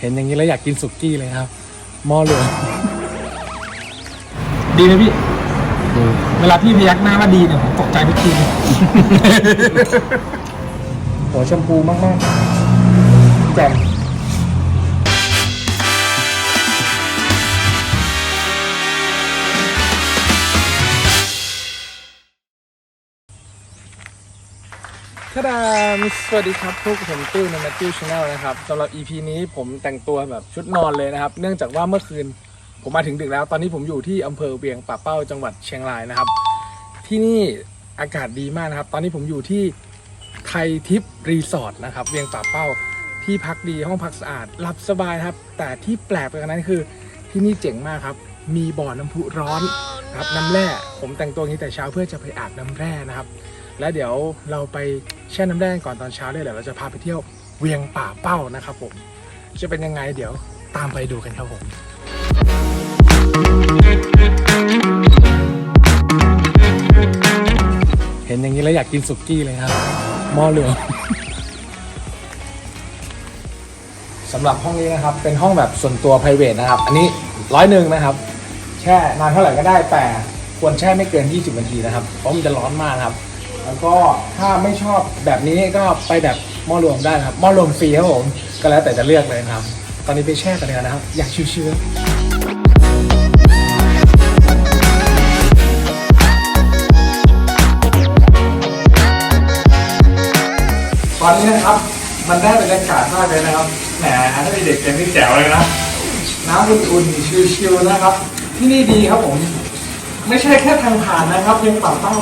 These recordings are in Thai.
เห็นอย่างนี้แล้วอยากกินสุกี้เลยครับหม้อเหลืองดีไหมพี่ เวลาพี่พยักหน้าว่าดีเนี่ยผมตกใจทุกทีหัวชมพูมากๆแจ่ม ดามสวัสดีครับพวกผมติ้วใน Matthew Channel นะครับสำหรับ EP นี้ผมแต่งตัวแบบชุดนอนเลยนะครับ เนื่องจากว่าเมื่อคืนผมมาถึงดึกแล้ว ตอนนี้ผมอยู่ที่อำเภอเวียงป่าเป้าจังหวัดเชียงรายนะครับ ที่นี่อากาศดีมากนะครับ ตอนนี้ผมอยู่ที่ไทยทิปรีสอร์ทนะครับ เวียงป่าเป้าที่พักดีห้องพักสะอาดหลับสบายครับ แต่ที่แปลกไปกว่านั้นคือที่นี่เจ๋งมากครับ มีบ่อน้ำพุร้อนครับน้ำแร่ผมแต่งตัวนี้แต่เช้าเพื่อจะไปอาบน้ำแร่นะครับ แล้วเดี๋ยวเราไปแช่น้ำแร่ก่อนตอนเช้าด้วยเดี๋ยวเราจะพาไปเที่ยวเวียงป่าเป้านะครับผม จะเป็นยังไงเดี๋ยวตามไปดูกันครับผมเห็นอย่างนี้แล้วอยากกินสุกี้เลยครับหม้อเหลืองสำหรับห้องนี้นะครับ เป็นห้องแบบส่วนตัว p r i v a t นะครับ อันนี้ร้อยหนึ่งนะครับ แช่นานเท่าไหร่ก็ได้แต่ควรแช่ไม่เกิน 20 นาทีนะครับ เพราะมันจะร้อนมากครับ แล้วก็ถ้าไม่ชอบแบบนี้ก็ไปแบบหม้อรวมได้นะครับหม้อรวมฟรีครับผมก็แล้วแต่จะเลือกเลยนะครับ ตอนนี้ไปแช่กันเลยนะครับ อยากชิวๆตอนนี้นะครับมันได้บรรยากาศมากเลยนะครับแหมถ้ามีเด็กเกมนี่แจ๋วเลยนะน้ำอุ่นๆชิลๆนะครับ ที่นี่ดีครับผม ไม่ใช่แค่ทางผ่านนะครับยังป่าเป้า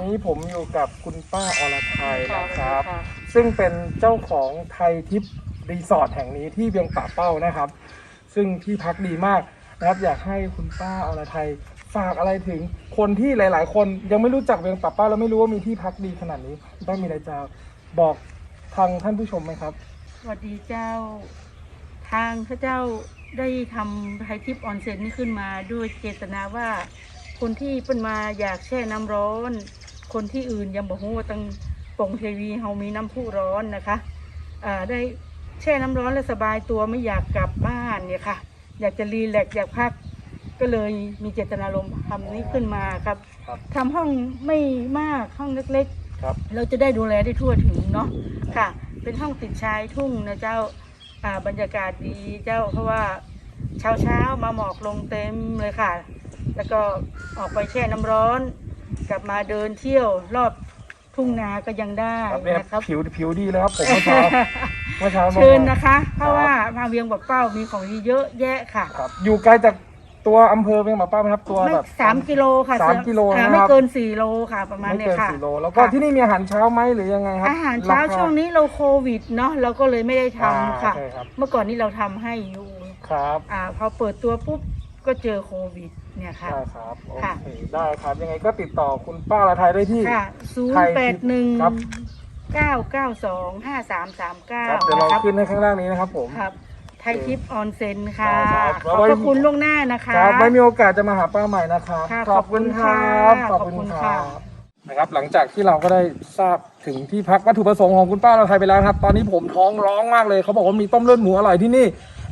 ตอนนี้ผมอยู่กับคุณป้าอรไทยค่ะนะครับสวัสดีค่ะซึ่งเป็นเจ้าของไทยทิปรีสอร์ทแห่งนี้ที่เวียงป่าเป้านะครับ ซึ่งที่พักดีมากนะครับอยากให้คุณป้าอรไทยฝากอะไรถึงคนที่หลาย ๆ คนยังไม่รู้จักเวียงป่าเป้าแล้วไม่รู้ว่ามีที่พักดีขนาดนี้คุณป้ามีอะไรจะบอกทางท่านผู้ชมไหมครับ สวัสดีเจ้า ทางพระเจ้าได้ทำไทยทิปออนเซ็นนี่ขึ้นมาด้วยเจตนาว่าคนที่เป็นมาอยากแช่น้ำร้อน คนที่อื่นยังบอกว่าตั้งปงเทวีเฮามีน้ำพุร้อนนะคะอ่าได้แช่น้ำร้อนและสบายตัวไม่อยากกลับบ้านเนี่ยค่ะ อยากจะรีแลกซ์อยากพักก็เลยมีเจตนารมณ์ทำนี้ขึ้นมาครับครับทำห้องไม่มากห้องเล็กๆครับเราจะได้ดูแลได้ทั่วถึงเนาะค่ะ เป็นห้องติดชายทุ่งนะเจ้าอ่าบรรยากาศดีเจ้าเพราะว่าเช้าเช้าๆมาหมอกลงเต็มเลยค่ะ แล้วก็ออกไปแช่น้ำร้อน กลับมาเดินเที่ยวรอบทุ่งนาก็ยังได้ครับเนี่ยนะครับ ผิวผิวดีเลยครับผมเมื่อเช้าเมื่อเช้ามา เชิญนะคะ เพราะว่ามาเวียงบักเป้ามีของดีเยอะแยะค่ะครับอยู่ไกลจากตัวอำเภอเวียงป่าเป้าไหมครับตัวไม่แบบ สามกิโลค่ะสามกิโลอ่านะครับไม่เกินสี่โลค่ะ ประมาณไม่เนี้ยเกินค่ะสี่โลแล้วก็ค่ะ ที่นี่มีอาหารเช้าไหมหรือยังไงครับอาหารเช้าค ช่วงนี้เราโควิดเนาะเราก็เลยไม่ได้ทำอ่าค่ะใช่ครับ เมื่อก่อนนี้เราทำให้อยู่ครับ อ่าพอเปิดตัวปุ๊บก็เจอโควิด เนี่ยค่ะ ได้ครับโอค่ะ เคได้ครับยังไงก็ติดต่อคุณป้าละไทยได้ที่ ค่ะศูนไทย์ยแปดหนึ่งครับ เก้าเก้าสองห้าสามสามเก้าครับเดี๋ยวเรานะครับขึ้นในข้างล่างนี้นะครับผม ครับ ไทยทิปออนเซ็นค่ะ ได้ครับ ขอบพระคุณล่วงหน้านะคะ ครับไว้มีโอกาสจะมาหาป้าใหม่นะครับค่ะขอบคุณครับขอบคุณค่ะนะครับ หลังจากที่เราก็ได้ทราบถึงที่พักวัตถุประสงค์ของคุณป้าละไทยไปแล้วนะครับ ตอนนี้ผมท้องร้องมากเลย เขาบอกว่ามีต้มเลือดหมูอร่อยที่นี่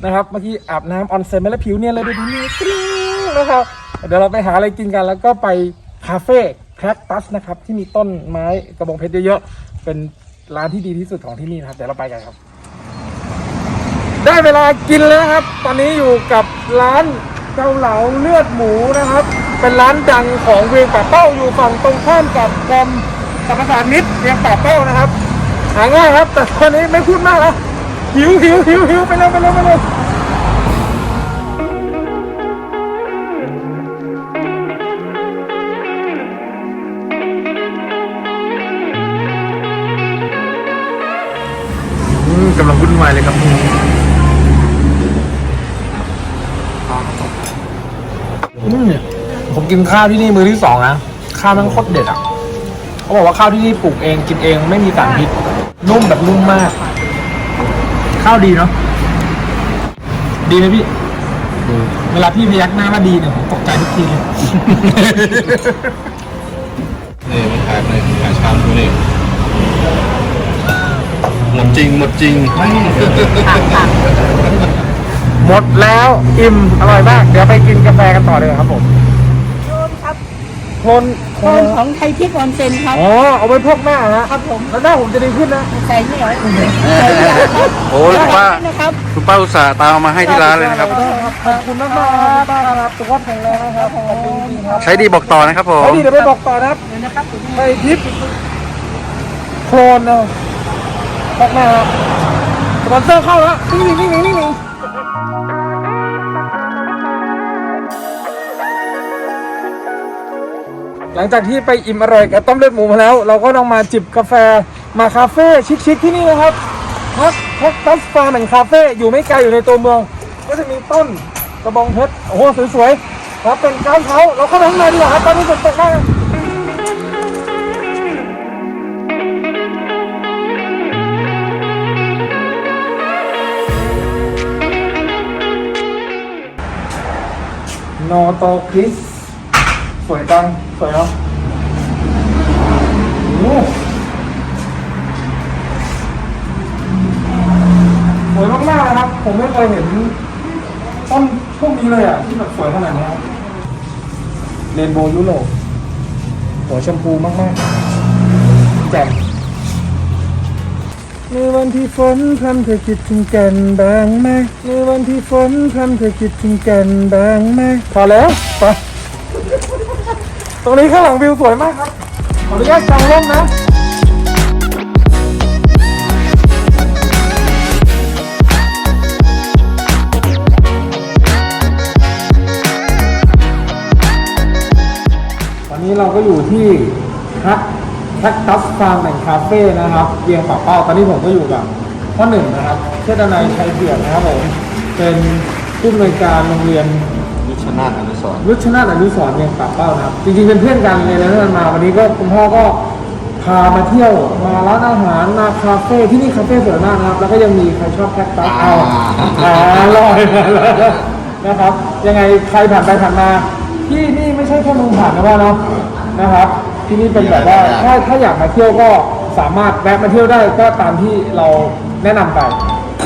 นะครับ เมื่อกี้อาบน้ำออนเซ็นไปแล้วผิวเนี่ยเลยดูดีนี่กริ๊ง นะครับ เดี๋ยวเราไปหาอะไรกินกัน แล้วก็ไปคาเฟ่แคคตัสนะครับที่มีต้นไม้กระบองเพชรเยอะๆเป็นร้านที่ดีที่สุดของที่นี่นะครับเดี๋ยวเราไปกันครับ ได้เวลากินแล้วครับ ตอนนี้อยู่กับร้านเกาเหลาเลือดหมูนะครับ เป็นร้านดังของเวียงป่าเป้าอยู่ฝั่งตรงข้ามกับกรมสรรพสานมิตรเวียงป่าเป้านะครับหาง่ายครับ แต่ตอนนี้ไม่พูดมากแล้วหิวหิวหิวหิวไปเร็วไปเร็วไปเร็ว เลยครับผมกินข้าวที่นี่มือที่สองนะข้าวมันโคตรเด็ดอะเขาบอกว่าข้าวที่นี่ปลูกเองกินเองไม่มีสารพิษนุ่มแบบนุ่มมาก ข้าวดีเนาะดีไหมพี่เวลาพี่พยักหน้าว่าดีเนี่ยผมตกใจทุกทีเลย นี่ไมันขายในขายชามดูนี่ หมดจริง หมดจริง หมดแล้วอิ่มอร่อยมาก เดี๋ยวไปกินกาแฟกันต่อเลยครับผมครับโทนโทนของไทยทิพย์ออนเซ็นครับ อ๋อเอาไว้พกหน้าฮะครับผม แล้วหน้าผมจะดีขึ้นนะ ใส่ไม่ไหวใส่ไม่ไหวครับโอ้ยป้านะครับคุณป้าอุตส่าห์ตามมาให้ที่ร้านเลยนะครับ ขอบคุณมากมากๆครับป้าครับสุขภาพแข็งแรงนะครับขอบคุณจริงๆครับใช้ดีบอกต่อนะครับผมใช้ดีเดี๋ยวไปบอกต่อนะครับเดี๋ยวนะครับผมไปทิปโคลนนะ พกหน้าครับสปอนเซอร์เข้าแล้วนี่นี่นี่นี่นี่หลังจากที่ไปอิ่มอร่อยกับต้มเลือดหมูมาแล้ว เราก็ต้องมาจิบกาแฟมาคาเฟ่ชิคๆที่นี่นะครับพักพักตัสฟาร์มแห่งคาเฟ่อยู่ไม่ไกลอยู่ในตัวเมือง ก็จะมีต้นกระบองเพชรโอ้โหสวยๆครับเป็นก้าวเท้าเราเข้าไปข้างในดีกว่าครับตอนนี้ฝนตกมาก โตคริส สวยจัง สวยเนาะโอ้สวยมากๆนะครับ ผมไม่เคยเห็นต้นพวกนี้เลยอะ ที่แบบสวยขนาดนี้ครับเรนโบว์ยุโรปหัวชมพูมากๆแจ่ม ในวันที่ฝนพรำเธอคิดถึงกันบ้างไหมในวันที่ฝนพรำเธอคิดถึงกันบ้างไหมพอแล้วไปตรงนี้ข้างหลังวิวสวยมากครับขออนุญาตจองร่มนะตอนนี้เราก็อยู่ที่ฮัก แท็กตัสฟาร์มแห่งคาเฟ่นะครับเวียงป่าเป้าตอนนี้ผมก็อยู่กับพ่อหนึ่งนะครับเชษฐนายชัยเกียรตินะครับผมเป็นผู้อำนวยการโรงเรียนวิชนาถอนุสรณ์รุชนาถอนุสรณ์เวียงป่าเป้านะครับ จริงๆเป็นเพื่อนกันเลยนะที่มาวันนี้ก็คุณพ่อก็พามาเที่ยวมาร้านอาหารมาคาเฟ่ที่นี่คาเฟ่สวยมากนะครับแล้วก็ยังมีใครชอบแท็กตัสเอาอ่าลอยมาแล้วนะครับยังไงใครผ่านไปผ่านมาที่นี่ไม่ใช่แค่เมืองผ่านนะว่าเนาะนะครับ ที่นี่เป็นแบบว่าถ้าถ้าอยากมาเที่ยวก็สามารถแวะมาเที่ยวได้ก็ตามที่เราแนะนำไป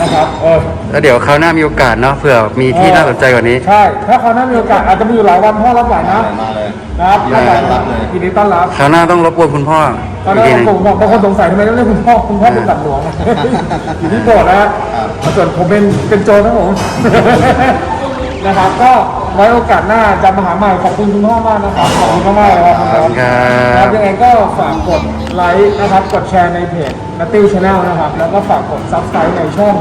นะครับเออแล้วเดี๋ยวคราวหน้ามีโอกาสเนาะเผื่อมีที่น่าสนใจกว่านี้ ใช่ ถ้าเขาวหน่ามีโอกาสอาจจะมาอยู่หลายวันพ่อรับไหวนะ มาเลย นะครับยินดีต้อนรับเลย ยินดีต้อนรับคราวหน้าต้องรบกวนคุณพ่อตอนอีกแรทีกหนึงผมบอกบางคนสงสัยทำไมต้องเรียกคุณพ่อคุณพ่อเป็นสัตว์หลวงอยู่ที่โบสถ์นะฮะส่วนผมเป็นเป็นโจรนะผม นะครับก็ ไว้โอกาสหน้าจะมาหาใหม่ขอบคุณคุณพ่อมากนะครับขอบคุณมากๆเลยครับขอบคุณครับ ครับยังไงก็ฝากกดไลค์นะครับกดแชร์ในเพจนัตตี้ชาแนลนะครับ แล้วก็ฝากกดซับสไครต์ในช่อง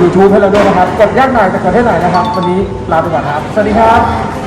YouTube ให้เราด้วยนะครับ กดยากหน่อยแต่กดให้หน่อยนะครับ วันนี้ลาไปก่อนครับ สวัสดีครับครับผม